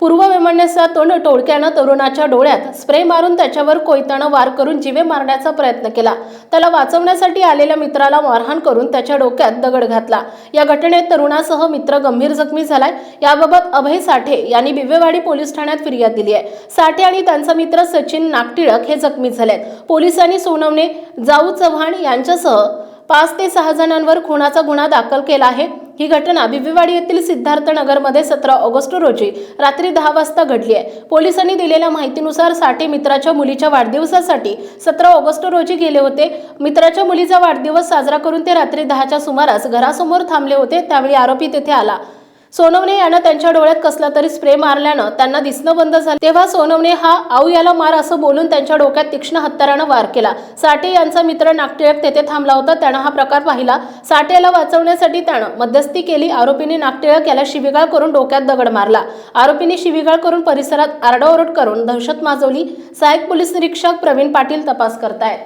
पूर्व वैमनस्यात तोंड टोळक्यानं तरुणाच्या डोळ्यात स्प्रे मारून त्याच्यावर कोयतानं वार करून जीवे मारण्याचा प्रयत्न केला. त्याला वाचवण्यासाठी आलेल्या मित्राला मारहाण करून त्याच्या डोक्यात दगड घातला. या घटनेत तरुणासह मित्र गंभीर जखमी झालाय. याबाबत अभय साठे यांनी बिवेवाडी पोलीस ठाण्यात फिर्याद दिली आहे. साठे आणि त्यांचा मित्र सचिन नागटिळक हे जखमी झालेत. पोलिसांनी सोनवणे जाऊ चव्हाण यांच्यासह पाच ते सहा जणांवर खुनाचा गुन्हा दाखल केला आहे. ही घटना बिबीवाडी येथील सिद्धार्थ नगरमध्ये सतरा ऑगस्ट रोजी रात्री दहा वाजता घडली आहे. पोलिसांनी दिलेल्या माहितीनुसार साठे मित्राच्या मुलीच्या वाढदिवसासाठी सतरा ऑगस्ट रोजी गेले होते. मित्राच्या मुलीचा वाढदिवस साजरा करून ते रात्री दहाच्या सुमारास घरासमोर थांबले होते. त्यावेळी आरोपी तेथे आला. सोनवणे यानं त्यांच्या डोळ्यात कसला तरी स्प्रे मारल्यानं त्यांना दिसणं बंद झालं. तेव्हा सोनवणे हा आऊ याला मार असं बोलून त्यांच्या डोक्यात तीक्ष्ण हत्यारानं वार केला. साठे यांचा मित्र नागटिळक तेथे थांबला होता. त्यानं हा प्रकार पाहिला. साठेला वाचवण्यासाठी त्यानं मध्यस्थी केली. आरोपीने नागटिळक याला शिवीगाळ करून डोक्यात दगड मारला. आरोपीने शिवीगाळ करून परिसरात आरडाओरड करून दहशत माजवली. सहाय्यक पोलीस निरीक्षक प्रवीण पाटील तपास करतायत.